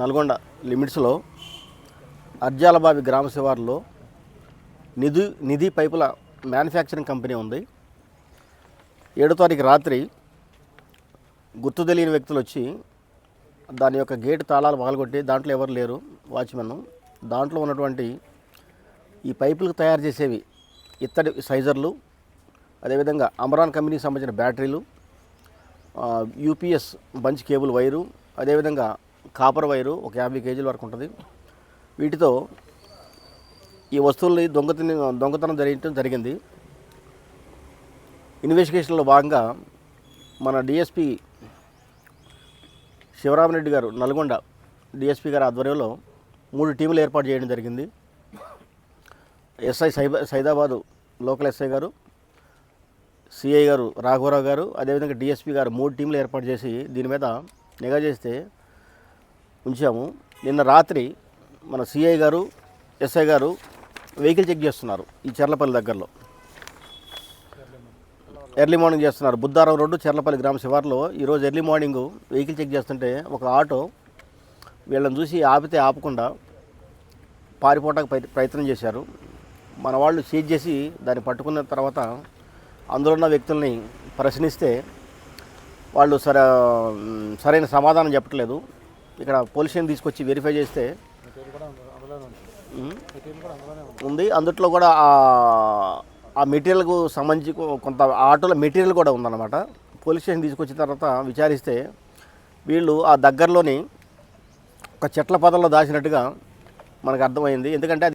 నల్గొండ లిమిట్స్లో అర్జాలబావి గ్రామ శివారులో నిధి నిధి పైపుల మ్యానుఫ్యాక్చరింగ్ కంపెనీ ఉంది. ఏడో తారీఖు రాత్రి గుర్తు తెలియని వ్యక్తులు వచ్చి దాని యొక్క గేటు తాళాలు పగలగొట్టి దాంట్లో ఎవరు లేరు వాచ్మెన్. దాంట్లో ఉన్నటువంటి ఈ పైపులకు తయారు చేసేవి ఇత్తడి సైజర్లు అదేవిధంగా అమరాన్ కంపెనీకి సంబంధించిన బ్యాటరీలు యూపీఎస్ బంచ్ కేబుల్ వైరు అదేవిధంగా కాపర్ వైరు ఒక యాభై కేజీల వరకు ఉంటుంది. వీటితో ఈ వస్తువుల్ని దొంగతని దొంగతనం జరిగించడం జరిగింది. ఇన్వెస్టిగేషన్లో భాగంగా మన డిఎస్పి శివరామరెడ్డి గారు నల్గొండ డిఎస్పి గారి ఆధ్వర్యంలో మూడు టీములు ఏర్పాటు చేయడం జరిగింది. SI సైబా Saidabad local SI garu CI garu రాఘవరావు గారు అదేవిధంగా డిఎస్పి గారు మూడు టీంలు ఏర్పాటు చేసి దీని మీద నిఘా చేస్తే ఉంచాము. నిన్న రాత్రి మన సిఐ గారు ఎస్ఐ గారు వెహికల్ చెక్ చేస్తున్నారు ఈ చెర్లపల్లి దగ్గరలో. ఎర్లీ మార్నింగ్ చేస్తున్నారు. బుద్ధారం రోడ్డు చెర్లపల్లి గ్రామ శివార్లో ఈరోజు ఎర్లీ మార్నింగ్ వెహికల్ చెక్ చేస్తుంటే ఒక ఆటో వీళ్ళని చూసి ఆపితే ఆపకుండా పారిపోవడానికి ప్రయత్- ప్రయత్నం చేశారు. మన వాళ్ళు సీజ్ చేసి దాన్ని పట్టుకున్న తర్వాత అందులో ఉన్న వ్యక్తుల్ని ప్రశ్నిస్తే వాళ్ళు సర సరైన సమాధానం చెప్పట్లేదు. ఇక్కడ పోలీస్ స్టేషన్ తీసుకొచ్చి వెరిఫై చేస్తే ఉంది. అందుట్లో కూడా ఆ- మెటీరియల్కు సంబంధించి కొంత ఆటోలో మెటీరియల్ కూడా ఉందన్నమాట. పోలీస్ స్టేషన్ తీసుకొచ్చిన తర్వాత విచారిస్తే వీళ్ళు ఆ దగ్గరలోని ఒక చెట్ల పొదల్లో దాచినట్టుగా మనకు అర్థమైంది. ఎందుకంటే అది